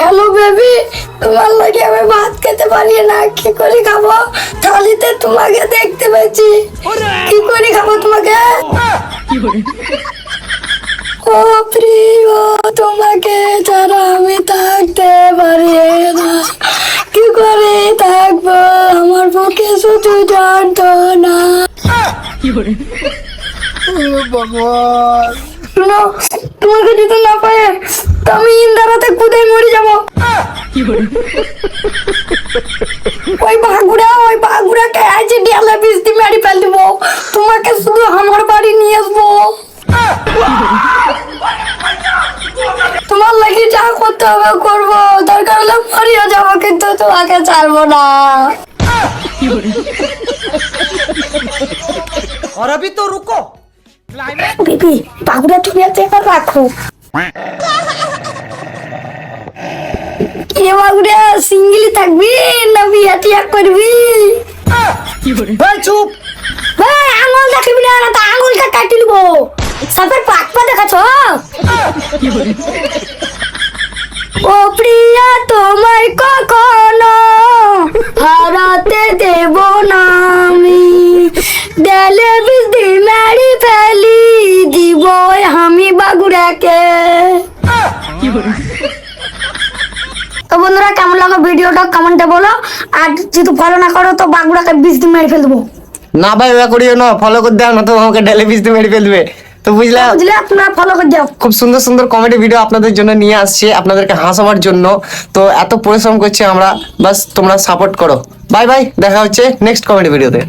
Hello baby তোমার লাগে আমি ভাত খেতে পারি না কি করে খাব? থালিতে তোমাকে দেখতে পেয়েছি। কি করে খাব তোমাকে? ও প্রিয় তোমাকে ছাড়া আমি থাকতে পারি না। কি করে থাকব? আমার পক্ষে শুধু জানতো না শুনো তোমাকে যদি না পায় আমি যাব ওই বাগুড়া ওই বাগুড়াকে আজ ডিয়ালে বিস্তি মেরে ফেল দেবো তোমাকে শুধু আমার বাড়ি নিয়ে আসবো তোমার লাগি যা করতে হবে করবো দরকার হলে মরিও যাবো কিন্তু তোমাকে ছাড়বো না और अभी तो रुको বিবি বাগুড়া তুমি একটা রে সিঙ্গেলি থাকবি না বিয়া টিয়া করবি? চুপ। আঙুল দেখাবি না তো আঙুলটা কাটি নেব সাপের পাক পা দেখাচ্ছ ও প্রিয়া তোমায় কখনো হারাতে দেব না আমি। দেলে বিধি মারি ফেলি দিব আমি বাগুড়াকে। কি তো বন্ধুরা কেমন লাগল ভিডিওটা? কমেন্টে বলো। আর যদি ভালো না করো তো বাগুড়াকে বিষ দিয়ে মেরে ফেলব না ভাই ওয়া করিও না। ফলো করে দাও না তো আমাকে ডেলে পিসতে মেরে ফেলবে তো বুঝলে? বুঝলে আপনারা ফলো করে দাও। খুব সুন্দর সুন্দর কমেডি ভিডিও আপনাদের জন্য নিয়ে আসছে আপনাদেরকে হাসাবার জন্য। তো এত পরিশ্রম করছি আমরা। বাস তোমরা সাপোর্ট করো। বাই বাই দেখা হচ্ছে নেক্সট কমেডি ভিডিওতে